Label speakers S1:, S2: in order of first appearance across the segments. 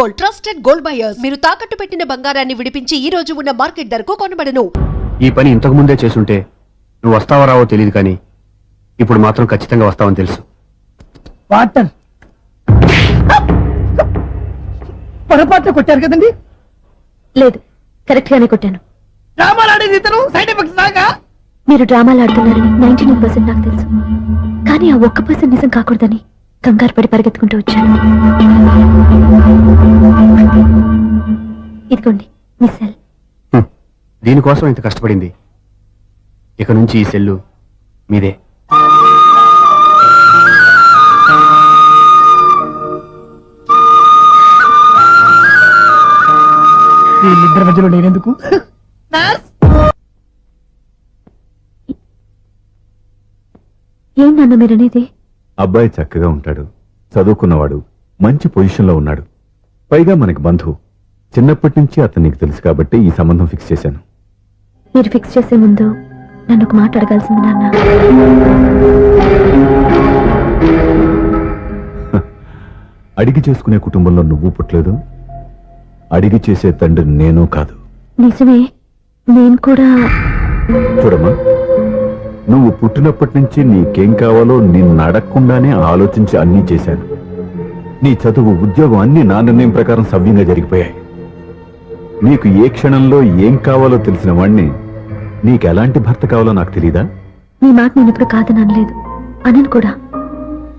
S1: Gold trusted gold buyers. మీరు తాకట్టు పెట్టిన బంగారాన్ని విడిపించి ఈ రోజు ఉన్న మార్కెట్ ధరకు కొనబడను.
S2: ఈ పని ఇంతకు ముందే చేసుంటే నువ్వు వస్తావో రావో తెలియదు కానీ ఇప్పుడు మాత్రం ఖచ్చితంగా వస్తావని తెలుసు.
S3: వాటర్. పొరపాట్లు కొట్టారు కదండి?
S4: లేదు కరెక్ట్ గానే కొట్టాను.
S3: డ్రామాలు ఆడేది ఇతను సైడ్ ఎఫెక్ట్స్ దాకా
S4: మీరు డ్రామాలు ఆడుతున్నారని నైన్టీ నైన్ పర్సెంట్ నాకు తెలుసు. కానీ ఆ ఒక్క పర్సెంట్ నిజం కాకూడదని కంగారు పడి పరిగెత్తుకుంటూ వచ్చాను.
S2: దీనికోసం ఇంత కష్టపడింది. ఇక నుంచి ఈ సెల్లు మీదే.
S3: వీళ్ళిద్దరి మధ్యలో నేనెందుకు?
S4: మీరనేది?
S5: అబ్బాయి చక్కగా ఉంటాడు. చదువుకున్నవాడు. మంచి పొజిషన్లో ఉన్నాడు. పైగా మనకి బంధువు. చిన్నప్పటి నుంచి అతను నీకు తెలుసు కాబట్టి ఈ సంబంధం ఫిక్స్ చేశాను.
S4: మీరు ఫిక్స్ చేసే ముందు నన్ను ఒక మాట అడగాల్సింది నాన్న.
S5: అడిగి చేసుకునే కుటుంబంలో నువ్వు పుట్టలేదు. అడిగి చేసే తండ్రి నేను కాదు.
S4: నిజమే నేను కూడా.
S5: చూడమ్మా నువ్వు పుట్టినప్పటి నుంచి నీకేం కావాలో నిన్ను అడగకుండానే ఆలోచించి అన్నీ చేశాను. నీ చదువు ఉద్యోగం అన్ని నా నిర్ణయం ప్రకారం సవ్యంగా జరిగిపోయాయి. నీకు ఏ క్షణంలో ఏం కావాలో తెలిసిన వాణ్ణి నీకు ఎలాంటి భర్త కావాలో నాకు తెలీదా?
S4: మీ మాట నేను ఇప్పుడు కాదని అనలేదు. అనను కూడా.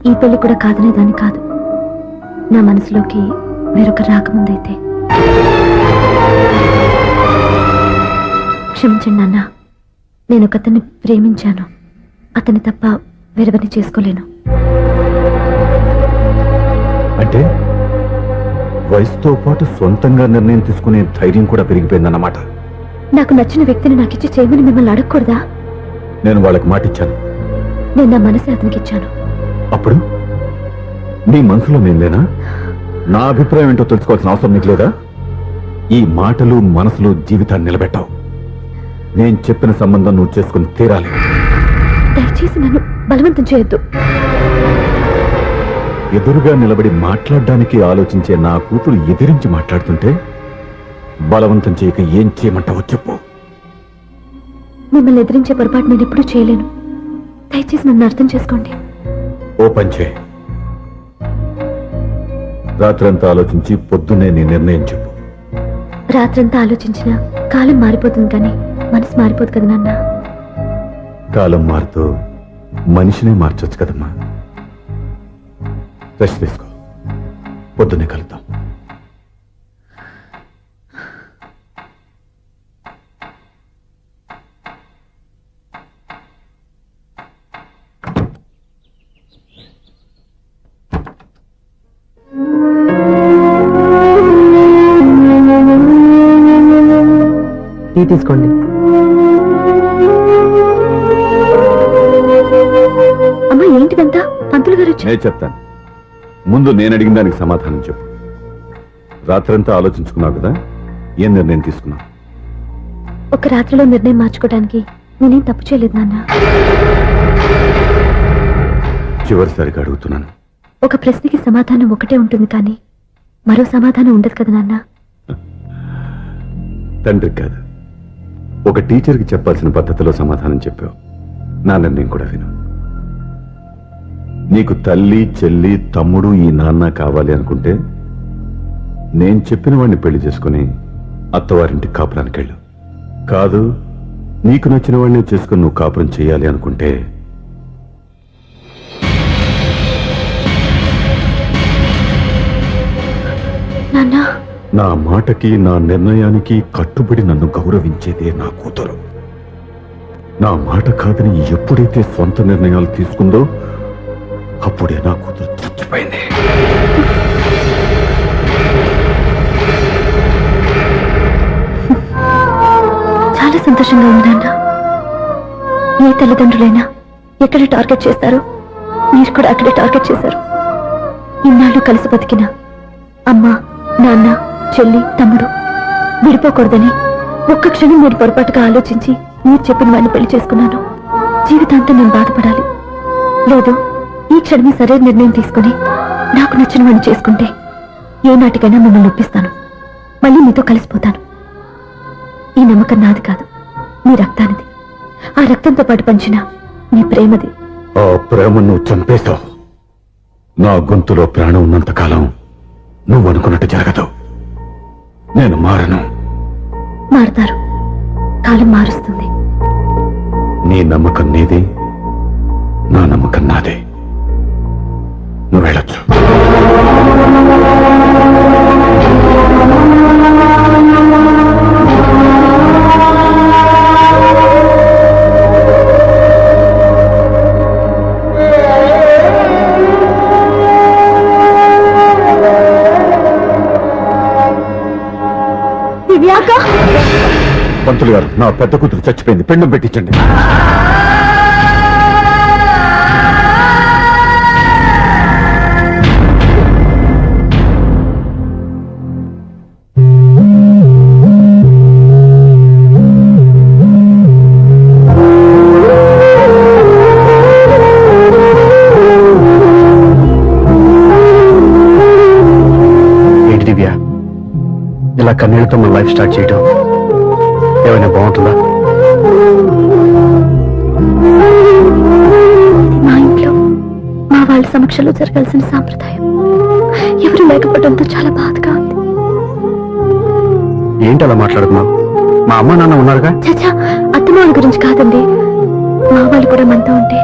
S4: ఈ పెళ్ళి కూడా కాదనేదాన్ని కాదు. నా మనసులోకి వేరొక రాకముందైతే క్షమించండి నాన్న. నేను ఒకతన్ని ప్రేమించాను. అతని తప్ప వేరెవరిని చేసుకోలేను.
S5: అంటే? వయసుతో పాటు సొంతంగా నిర్ణయం తీసుకునే ధైర్యం కూడా పెరిగిపోయిందన్నమాట.
S4: నాకు నచ్చిన వ్యక్తిని నాకిచ్చి చేయమని మిమ్మల్ని అడగకూడదా?
S5: నేను వాళ్ళకి మాటిచ్చాను.
S4: నేను నా మనసు అతనికి ఇచ్చాను
S5: అప్పుడు? నీ మనసులో నేను లేనా? నా అభిప్రాయం ఏంటో తెలుసుకోవాల్సిన అవసరం నీకు లేదా? ఈ మాటలు మనసులు జీవితాన్ని నిలబెట్టావు. నేను చెప్పిన సంబంధం నువ్వు చేసుకుని తీరాలి.
S4: దయచేసి నన్ను బలవంతం చేయొద్దు.
S5: ఎదురుగా నిలబడి మాట్లాడడానికి ఆలోచించే నా కూతురు ఎదిరించి మాట్లాడుతుంటే బలవంతం చేయక ఏం చేయమంటావో చెప్పు.
S4: మిమ్మల్ని ఎదిరించే పొరపాటు నేను ఎప్పుడూ చేయలేను. దయచేసి నన్ను అర్థం చేసుకోండి.
S5: ఓపెన్ చేయి. రాత్రంతా ఆలోచించి పొద్దున్నే నీ నిర్ణయం చెప్పు.
S4: రాత్రంతా ఆలోచించినా కాలం మారిపోతుంది కానీ మనసు మారిపోదు కదా నాన్న.
S5: కాలం మారుతూ మనిషినే మార్చొచ్చు కదమ్మా. రెస్ట్ తీసుకో పొద్దున్నే కలుద్దాం.
S3: టీ తీసుకోండి.
S4: అమ్మా ఏంటిదంతా? పంతులు గారు
S5: నేను చెప్తాను. ముందు నేను అడిగిన దానికి సమాధానం చెప్పు. రాత్రంతా ఆలోచించుకున్నావు కదా? ఏం నిర్ణయం తీసుకున్నావు?
S4: ఒక రాత్రిలో నిర్ణయం మార్చుకోవడానికి నేనేం తప్పు చేయలేదు నాన్న.
S5: చివరిసారిగా అడుగుతున్నాను.
S4: ఒక ప్రశ్నకి సమాధానం ఒకటే ఉంటుంది కానీ మరో సమాధానం ఉండదు కదా నాన్న.
S5: తండ్రికి కాదు. ఒక టీచర్కి చెప్పాల్సిన పద్ధతిలో సమాధానం చెప్పావు. నా నిర్ణయం కూడా విను. నీకు తల్లి చెల్లి తమ్ముడు ఈ నాన్న కావాలి అనుకుంటే నేను చెప్పిన వాడిని పెళ్ళి చేసుకుని అత్తవారింటికి కాపురానికి వెళ్ళు. కాదు నీకు నచ్చిన వాడిని చేసుకుని నువ్వు కాపురం చేయాలి అనుకుంటే నా మాటకి నా నిర్ణయానికి కట్టుబడి నన్ను గౌరవించేదే నా కూతురు. నా మాట కాదని ఎప్పుడైతే సొంత నిర్ణయాలు తీసుకుందో అప్పుడే నా కూతురు తృప్తిపోయింది.
S4: చాలా సంతోషంగా ఉంది ఏ తల్లిదండ్రులైనా ఎక్కడ టార్గెట్ చేస్తారు మీరు కూడా అక్కడే టార్గెట్ చేశారు. ఇన్నాళ్ళు కలిసి బతికిన అమ్మ నాన్న చెల్లి తమ్ముడు విడిపోకూడదని ఒక్క క్షణం మీరు పొరపాటుగా ఆలోచించి మీరు చెప్పిన వాడిని పెళ్ళి చేసుకున్నాను. జీవితాంతం నేను బాధపడాలి. లేదు ఈ క్షణమే సరైన నిర్ణయం తీసుకుని నాకు నచ్చిన వాడిని చేసుకుంటే ఏ నాటికైనా మిమ్మల్ని ఒప్పిస్తాను. మళ్ళీ మీతో కలిసిపోతాను. ఈ నమ్మకం నాది కాదు మీ రక్తానిది. ఆ రక్తంతో పాటు పంచిన మీ ప్రేమది.
S5: ఆ ప్రేమ నువ్వు చంపేశావు నా గొంతులో ప్రాణం ఉన్నంత కాలం నువ్వు అనుకున్నట్టు జరగదు. నేను మారను.
S4: మారుతారు. కాలం మారుస్తుంది.
S5: నీ నమ్మకం నీది నా నమ్మకం నాదే.
S4: దివ్యాక?
S5: పంతులు గారు నా పెద్ద కూతురు చచ్చిపోయింది. పిండం పెట్టించండి.
S2: ఇలా కన్నీళ్ళతో మన లైఫ్ స్టార్ట్ చేయటం ఏమైనా బాగుంటుందా?
S4: మా ఇంట్లో మా వాళ్ళ సమక్షంలో జరగాల్సిన సాంప్రదాయం. ఎవరు లేకపోవడంతో చాలా బాధగా ఉంది.
S2: ఏంటి అలా మాట్లాడుతున్నావు? మా అమ్మ నాన్న ఉన్నారుగా?
S4: చచ్చా అత్తమాల గురించి కాదండి. మా వాళ్ళు కూడా మనతో ఉంటే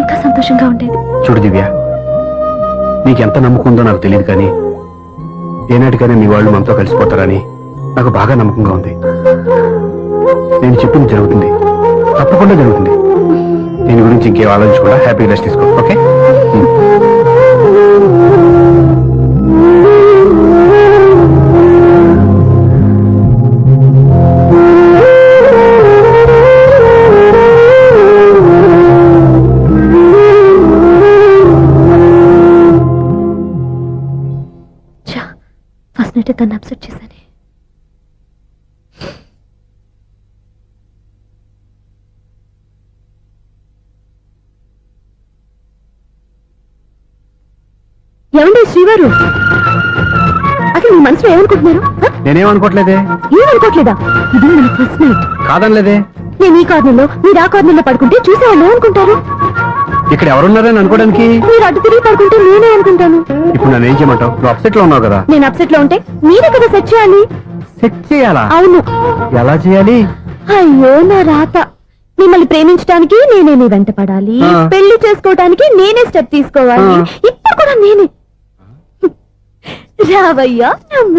S4: ఇంకా సంతోషంగా ఉండేది.
S2: చూడు దివ్య నీకెంత నమ్మకం ఉందో నాకు తెలియదు కానీ ఏనాటికైనా మీ వాళ్ళు మనతో కలిసిపోతారని నాకు బాగా నమ్మకంగా ఉంది. నేను చెప్పింది జరుగుతుంది. తప్పకుండా జరుగుతుంది. దీని గురించి ఇంకేం ఆలోచించకుండా హ్యాపీ రెస్ట్ తీసుకో ఓకే?
S4: నైట్ తను అప్సెట్ చేశానే. ఏమండి శ్రీవారు? అసలు మీ మనసులో ఏమనుకుంటున్నారు? హ?
S2: నేనేమనుకోవట్లేదే
S4: ఏమనుకోవట్లేదా ఇది మన ఫస్ట్ నైట్
S2: కాదనలేదే?
S4: నేను ఈ కార్నర్లో మీరు ఆ కార్నర్లో పడుకుంటే చూసేవాళ్ళు ఏమనుకుంటారు?
S2: ఇక్కడ ఎవరున్నారని అనుకోవడానికి?
S4: మీరు అటు తిరిగి పడుకుంటే నేనే అనుకుంటాను.
S2: ఇప్పుడు నన్ను ఏం చేయమంటావు? నువ్వు అప్సెట్లో ఉన్నావు కదా.
S4: నేను అప్సెట్లో ఉంటే మీరే కదా సెట్ చేయాలి.
S2: సెట్ చేయాలా?
S4: అవును.
S2: ఎలా చేయాలి?
S4: అయ్యో నా రాత. మిమ్మల్ని ప్రేమించడానికి నేనే మీ వెంట పడాలి. పెళ్ళి చేసుకోవడానికి నేనే స్టెప్ తీసుకోవాలి. ఇప్పుడు కూడా నేనే. రావయ్యా